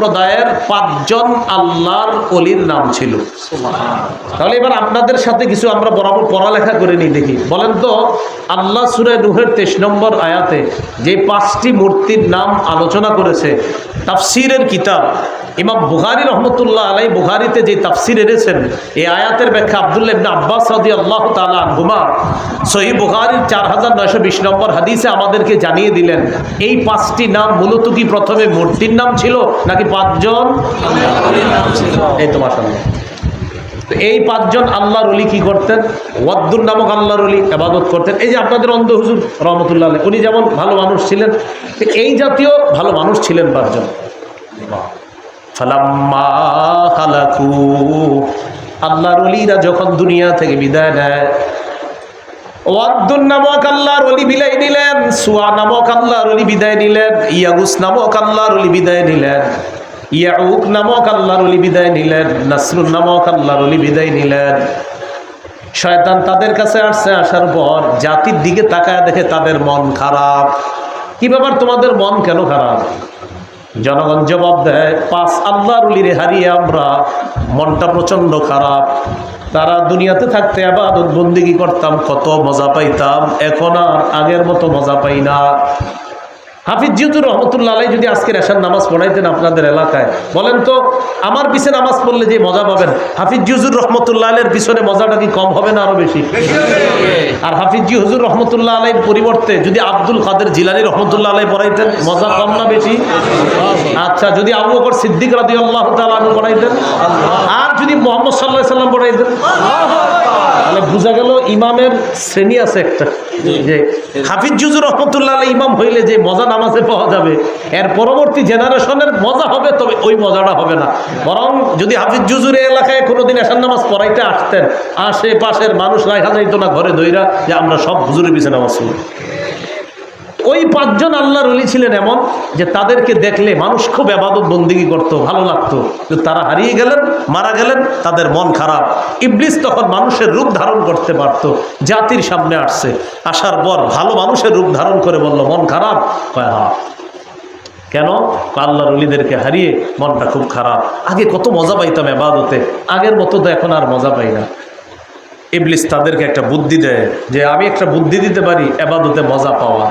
সম্প্রদায়ের পাঁচজন আল্লাহর অলির নাম ছিল। তাহলে এবার আপনাদের সাথে কিছু আমরা বরাবর পড়ালেখা করে নিই দেখি। বলেন তো, আল্লাহ সুরে নুহের তেইশ নম্বর আয়াতে যে পাঁচটি মূর্তির নাম আলোচনা করেছে, তাফসিরের কিতাব, ইমাম বুহারি রহমতুল্লাহ আলাই বুহারিতে যে তাফসির এনেছেন, এই আয়াতের ব্যাখ্যা আবদুল্লাহ ইবনে আব্বাস সাদি আল্লাহ তালা হুমা সহি বুহারির চার হাজার নয়শো বিশ নম্বর হাদিসে আমাদেরকে জানিয়ে দিলেন, এই পাঁচটি নাম মূলত কি প্রথমে মূর্তির নাম ছিল, নাকি পাঁচজন? এই তো মাসাল্লাহ তো এই পাঁচজন আল্লাহর অলি কি করতেন? ওয়াদ্দুর নামক আল্লাহর অলি আবাদত করতেন। এই যে আপনাদের অন্ধ হুজুর রহমতুল্লাহ উনি যেমন ভালো মানুষ ছিলেন এই জাতীয় ভালো মানুষ ছিলেন পাঁচজন। আল্লাহর অলিরা যখন দুনিয়া থেকে বিদায় নেয়, ওয়াদ্দুন নামক আল্লাহর অলি বিদায় নিলেন, সুয়া নামক আল্লাহর অলি বিদায় নিলেন, ইয়াগুস নামক আল্লাহর অলি বিদায় নিলেন। ইয়াউক নামক আল্লাহর অলি বিদায় নিলেন, নাসরুন নামক আল্লাহর অলি বিদায় নিলেন। শয়তান তাদের কাছে আসছে, আসার পর জাতির দিকে তাকায় দেখে তাদের মন খারাপ। কি ব্যাপার, তোমাদের মন কেন খারাপ? জনগণ জবাব দেয়, পাঁচ আল্লাহর উলিরে হারিয়ে আমরা মনটা প্রচণ্ড খারাপ। তারা দুনিয়াতে থাকতে আবাদত বন্দিগি করতাম, কত মজা পাইতাম, এখন আর আগের মতো মজা পাই না। হাফিজ জিয়তুর রহমতুল্লাহ আলাই যদি আজকের এসার নামাজ পড়াইতেন আপনাদের এলাকায়, বলেন তো, আমার পিছনে নামাজ পড়লে যে মজা পাবেন? হাফিজ জিউজুর রহমতুল্লাহ আলের পিছনে মজাটা কি কম হবে না আরও বেশি? আর হাফিজ জি হুজুর রহমতুল্লাহ আলাইর পরিবর্তে যদি আব্দুল কাদের জিলানি রহমতুল্লাহ আলাই পড়াইতেন, মজা কম না বেশি? আচ্ছা যদি আবু বকর সিদ্দিক রাদি আল্লাহ তালু পড়াইতেন? আর যদি মোহাম্মদ সাল্লাহ সাল্লাম পড়াইতেন? তাহলে বোঝা গেল ইমামের শ্রেণি আছে একটা। যে হাফিজ জুজুর রহমতুল্লাহ ইমাম হইলে যে মজা নামাজে পাওয়া যাবে এর পরবর্তী জেনারেশনের মজা হবে তবে ওই মজাটা হবে না। বরং যদি হাফিজ জুজুর এলাকায় কোনোদিন এসার নামাজ পড়াইতে আসতেন আশেপাশের মানুষ রাখা যাইতো না ঘরে দইরা যে আমরা সব হুজুরের পিছনে নামাজ পড়ি। ওই পাঁচজন আল্লাহর অলি ছিলেন এমন যে তাদেরকে দেখলে মানুষ খুব আবাদত বন্দিগি করতো, ভালো লাগতো। কিন্তু তারা হারিয়ে গেলেন, মারা গেলেন, তাদের মন খারাপ। ইবলিস তখন মানুষের রূপ ধারণ করতে পারত, জাতির সামনে আসছে। আসার পর ভালো মানুষের রূপ ধারণ করে বলল, মন খারাপ? কয়, হা। কেন? আল্লাহর অলিদেরকে হারিয়ে মনটা খুব খারাপ। আগে কত মজা পাইতাম এবাদতে আগের মতো তো এখন আর মজা পাই না। ইবলিস তাদেরকে একটা বুদ্ধি দেয় যে, আমি একটা বুদ্ধি দিতে পারি এবাদতে মজা পাওয়া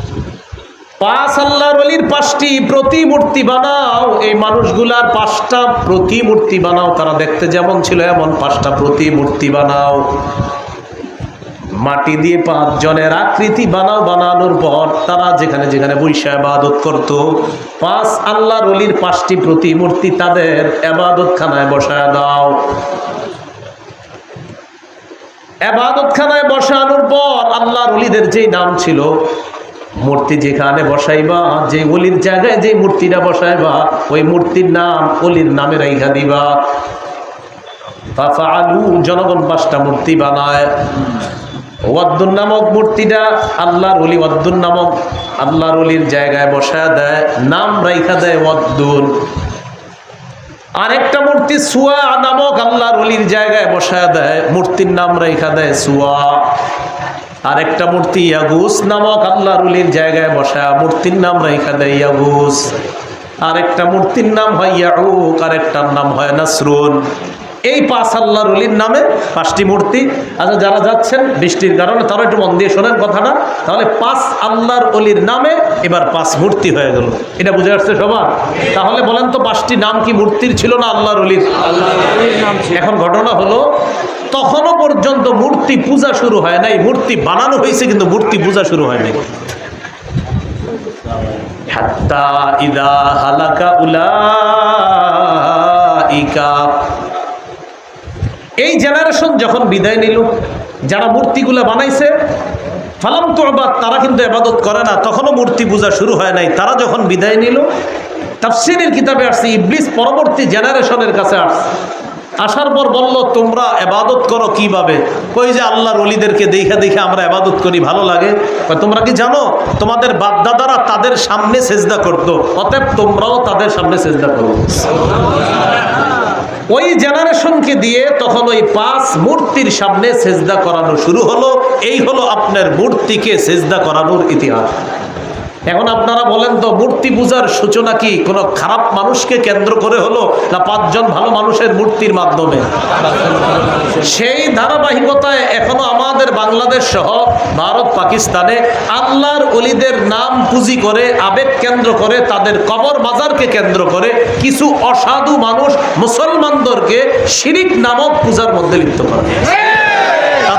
পাঁচ আল্লাহর অলির পাঁচটি প্রতিমূর্তি বানাও। এই মানুষগুলার পাঁচটা প্রতিমূর্তি বানাও। তারা দেখতে যেমন ছিল এমন পাঁচটা প্রতিমূর্তি বানাও। মাটি দিয়ে পাঁচজনের আকৃতি বানাও বানানোর পর তারা যেখানে যেখানে বৈশা আবাদত করত, পাঁচ আল্লাহর অলির পাঁচটি প্রতিমূর্তি তাদের আবাদত খানায় বসায় দাও। আবাদতখানায় বসানোর পর আল্লাহর অলিদের যেই নাম ছিল মূর্তি যেখানে বসাইবা যে অলির জায়গায় যে মূর্তিটা বসাইবা, ওই মূর্তির নাম অলির নামে রাইখা দিবা। আলু জনগণ পাঁচটা মূর্তি বানায়। নামক মূর্তিটা আল্লাহর অলি ওয়াদ্দুন নামক আল্লাহর অলির জায়গায় বসায় দেয়, নাম রাইখা দেয় ওয়াদ্দুন। আরেকটা মূর্তি সুয়া নামক আল্লাহর অলির জায়গায় বসায় দেয়, মূর্তির নাম রেখা দেয় সুয়া। আরেকটা মূর্তি ইয়াগুস নামক আল্লাহ অলির জায়গায় বসা মূর্তির নাম রেখা দেয় ইয়াগুস। আরেকটা মূর্তির নাম হয় ইয়াউক আরেকটার নাম হয় নাসরুন। এই পাঁচ আল্লাহ রুলির নামে পাঁচটি মূর্তি। আচ্ছা যারা যাচ্ছেন বৃষ্টির কারণে তারা একটু মন দিয়ে শোনেন কথাটা। তাহলে পাঁচ আল্লাহর অলির নামে এবার পাঁচ মূর্তি হয়ে গেল। এটা বুঝে আসছে সবার? তাহলে বলেন তো পাঁচটি নাম কি মূর্তির ছিল না আল্লাহর অলির এখন ঘটনা হলো তখনও পর্যন্ত মূর্তি পূজা শুরু হয় নাই। মূর্তি বানানো হয়েছে, কিন্তু মূর্তি পূজা শুরু হয় নাই। এই জেনারেশন যখন বিদায় নিল, যারা মূর্তিগুলো বানাইছে, ফালাম তো তারা কিন্তু এবাদত করে না। তখনও মূর্তি পূজা শুরু হয় নাই। তারা যখন বিদায় নিল, তাফসিরের কিতাবে আসছে, ইবলিস পরবর্তী জেনারেশনের কাছে আসছে। আসার পর বলল, তোমরা এবাদত করো কীভাবে? কই যে আল্লাহর অলিদেরকে দেখে দেখে আমরা এবাদত করি, ভালো লাগে। তোমরা কি জানো? তোমাদের বাপদাদারা তাদের সামনে সেজদা করতো, অতএব তোমরাও তাদের সামনে সেজদা করো। ওই জেনারেশনকে দিয়ে তখন ওই পাঁচ মূর্তির সামনে সেজদা করানো শুরু হলো। এই হলো আপনার মূর্তিকে সেজদা করানোর ইতিহাস। এখন আপনারা বলেন তো, মূর্তি পূজার সূচনা কি? কোনো খারাপ মানুষকে কেন্দ্র করে হলো না পাঁচজন ভালো মানুষের মূর্তির মাধ্যমে? সেই ধারাবাহিকতায় এখনও আমাদের বাংলাদেশ সহ ভারত, পাকিস্তানে আল্লাহর অলিদের নাম পুঁজি করে, আবেগ কেন্দ্র করে, তাদের কবর বাজারকে কেন্দ্র করে কিছু অসাধু মানুষ মুসলমানদেরকে শিরিক নামক পূজার মধ্যে লিপ্ত করে।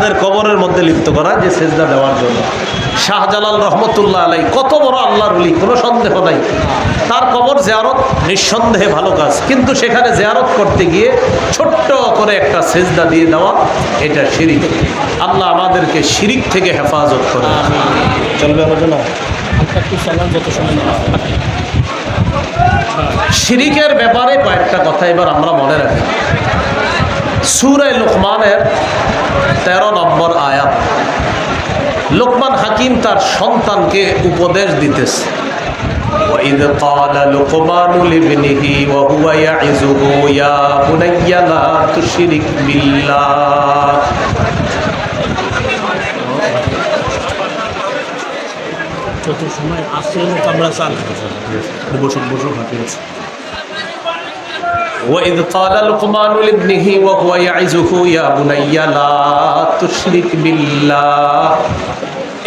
তাদের কবরের মধ্যে লিপ্ত করা যে সেজদা দেওয়ার জন্য। শাহজালাল রহমতুল্লাহ আলাই কত বড় আল্লাহর অলি কোনো সন্দেহ নাই। তার কবর জেয়ারত নিঃসন্দেহে ভালো কাজ। কিন্তু সেখানে জেয়ারত করতে গিয়ে ছোট্ট করে একটা সেজদা দিয়ে দেওয়া, এটা শিরিক। আল্লাহ আমাদেরকে শিরিক থেকে হেফাজত করে। চলবে আলোচনা শিরিকের ব্যাপারে কয়েকটা কথা এবার আমরা মনে রাখি। সুরায় লোকমানের তেরো নম্বর আয়াত লোকমান হাকিম তার সন্তানকে উপদেশ দিতেছে وإذ قال لقمان لابنه وهو يعظه يا بني لا تشرك بالله যত সময় আসে লোক আমরা চাল বসুন বসুন হাকিম وإذ قال لقمان لابنه وهو يعظه يا بني لا تشرك بالله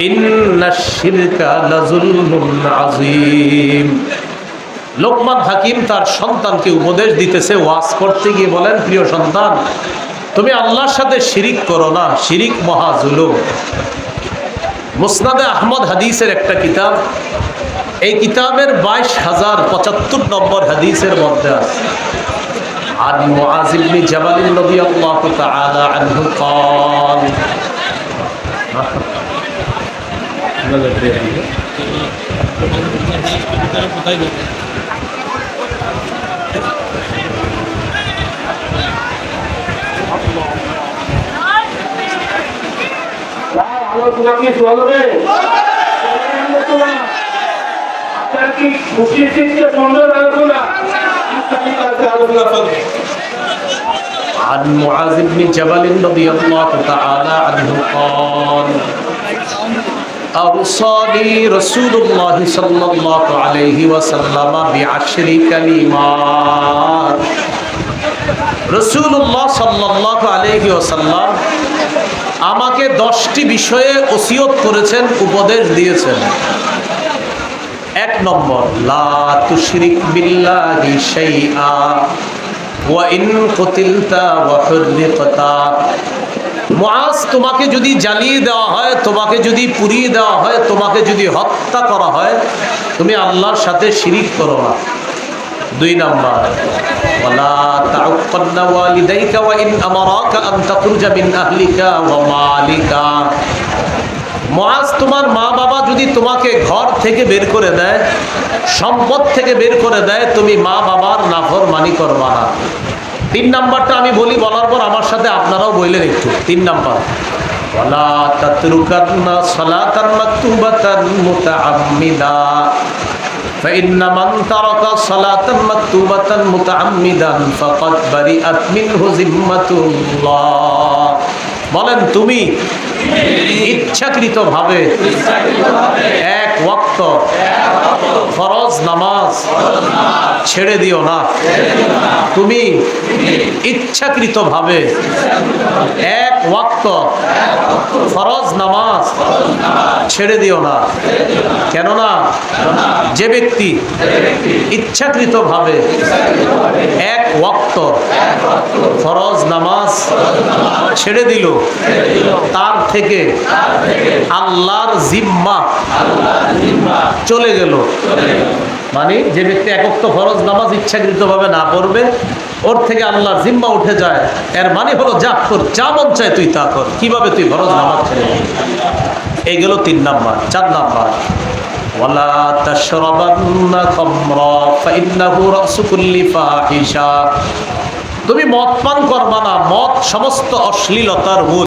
إن الشرك لظلم عظيم লোকমান হাকিম তার সন্তানকে উপদেশ দিতেছে ওয়াজ করতে গিয়ে বলেন প্রিয় সন্তান তুমি আল্লাহর সাথে শিরিক করো না শিরিক মহা জুলুম মুসনাদে আহমদ হাদিসের একটা কিতাব এই কিতাবের বাইশ হাজার পঁচাত্তর নম্বর হাদিসের মধ্যে আছে عن معاذ بن جبل رضي الله تعالى عنه قال কোথায় দেবো আলোচনা কি চলবে আপনার কি খুশি চিন্তা সুন্দর আলোচনা আলোচনা চলবে عن معاذ بن جبل رضي الله تعالى عنه قال أوصاني رسول الله صلى الله عليه وسلم بعشر كلمات রসুল্লাহ সাল্লাহ আলহি ওসাল্লাম আমাকে দশটি বিষয়ে ওসিয়ত করেছেন উপদেশ দিয়েছেন এক নম্বর লা তুশরিক বিল্লাহি শাইআ ওয়া ইন কুতিলতা ওয়া হুররিকতা মুআজ তোমাকে যদি জ্বালিয়ে দেওয়া হয় তোমাকে যদি পুড়িয়ে দেওয়া হয় তোমাকে যদি হত্যা করা হয় তুমি আল্লাহর সাথে শিরিক করো না দুই নাম্বার ولا تعقن والديك وإن أمراك أن تخرج من أهلك ومالك মহাজ তোমার মা বাবা যদি তোমাকে ঘর থেকে বের করে দেয় সম্পদ থেকে বের করে দেয় তুমি মা বাবার নাফর মানি করবা না তিন নাম্বারটা আমি বলি বলার পর আমার সাথে আপনারাও বললেন একটু তিন নাম্বার ওয়ালা তাতরুকান্না সালাতান মাকতুবাতান মুতাআম্মিদা فإن من ترك صلاة مكتوبة متعمدا فقد برئت منه ذمة الله বলেন তুমি ইচ্ছাকৃতভাবে এক ওয়াক্ত ফরজ নামাজ ছেড়ে দিও না। তুমি ইচ্ছাকৃত ভাবে এক ওয়াক্ত ফরজ নামাজ ছেড়ে দিও না। কেননা যে ব্যক্তি ইচ্ছাকৃত ভাবে এক ওয়াক্ত ফরজ নামাজ ছেড়ে দিল, তার থেকে আল্লাহর জিম্মা চলে গেল। মানে যে ব্যক্তি একক্ত ফরজ নামাজ ইচ্ছাকৃতভাবে না পড়বে, ওর থেকে আল্লাহর জিম্মা উঠে যায়। এর মানে হলো, যা তোর যা মন চায় তুই তা কর। কীভাবে তুই ফরজ নামাজ ছেড়ে দিবি? এই গেল তিন নাম্বার, চার নাম্বার। তুমি মদ পান করবা না, মদ সমস্ত অশ্লীলতার মূল